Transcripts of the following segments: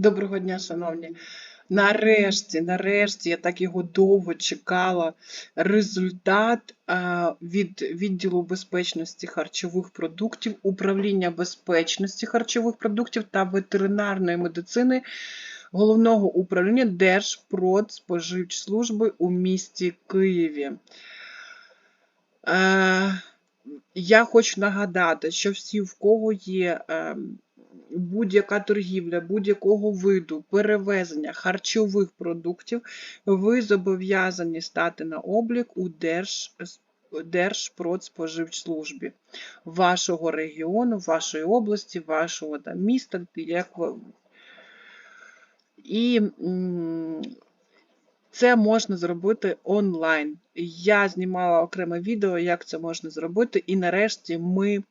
Доброго дня, шановні. Нарешті, нарешті, я так його довго чекала. Результат від відділу безпечності харчових продуктів, управління безпечності харчових продуктів та ветеринарної медицини головного управління Держпродспоживслужби у місті Києві. Е, я хочу нагадати, що всі, в кого є е, будь-яка торгівля, будь-якого виду перевезення харчових продуктів, ви зобов'язані стати на облік у Держ... Держпродспоживслужбі вашого регіону, вашої області, вашого там, міста, як ви. І це можна зробити онлайн. Я знімала окреме відео, як це можна зробити, і нарешті ми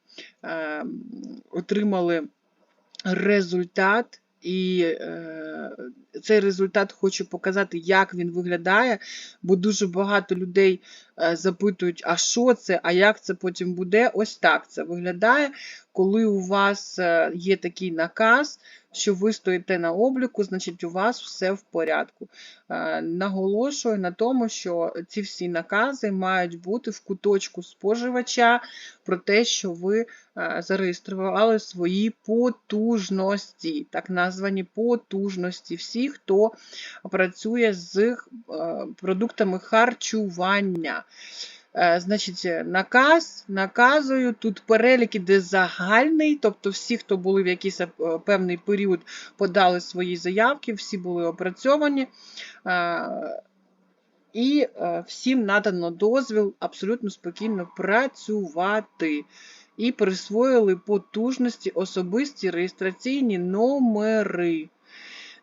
е, отримали результат. І е, цей результат хочу показати, як він виглядає, бо дуже багато людей е, запитують, а що це, а як це потім буде. Ось так це виглядає, коли у вас е, є такий наказ, що ви стоїте на обліку, значить у вас все в порядку. Е, наголошую на тому, що ці всі накази мають бути в куточку споживача про те, що ви е, зареєстрували свої потужності, так названі потужності всі, хто працює з продуктами харчування. Е, Значить, наказ, наказую, тут перелік іде загальний, тобто всі, хто були в якийсь е, певний період, подали свої заявки, всі були опрацьовані. Е, І е, всім надано дозвіл абсолютно спокійно працювати. І присвоїли потужності особисті реєстраційні номери.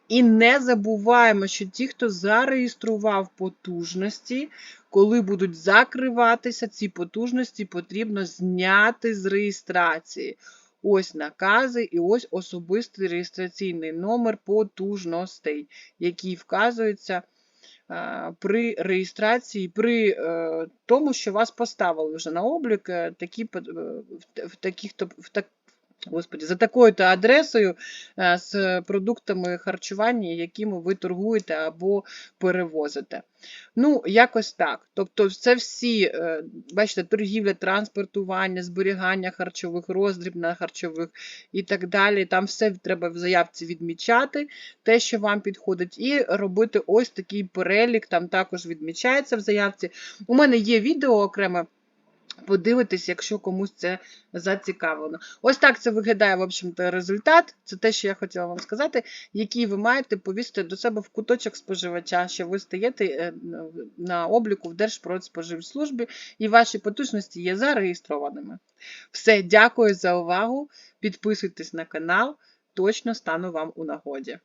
І не забуваємо, що ті, хто зареєстрував потужності, коли будуть закриватися ці потужності, потрібно зняти з реєстрації. Ось накази і ось особистий реєстраційний номер потужностей, який вказується е, при реєстрації, при е, тому, що вас поставили вже на облік е, такі, в, таких, в, так, Господи, за такою-то адресою е, з продуктами харчування, якими ви торгуєте або перевозите. Ну, якось так. Тобто, це всі, е, бачите, торгівля, транспортування, зберігання харчових, роздріб на харчових і так далі. Там все треба в заявці відмічати, те, що вам підходить, і робити ось такий перелік, там також відмічається в заявці. У мене є відео окреме. Подивитись, якщо комусь це зацікавлено. Ось так це виглядає, в общем-то, результат. Це те, що я хотіла вам сказати, який ви маєте повісити до себе в куточок споживача, що ви стаєте е, на обліку в Держпродспоживслужбі і ваші потужності є зареєстрованими. Все, дякую за увагу. Підписуйтесь на канал, точно стану вам у нагоді.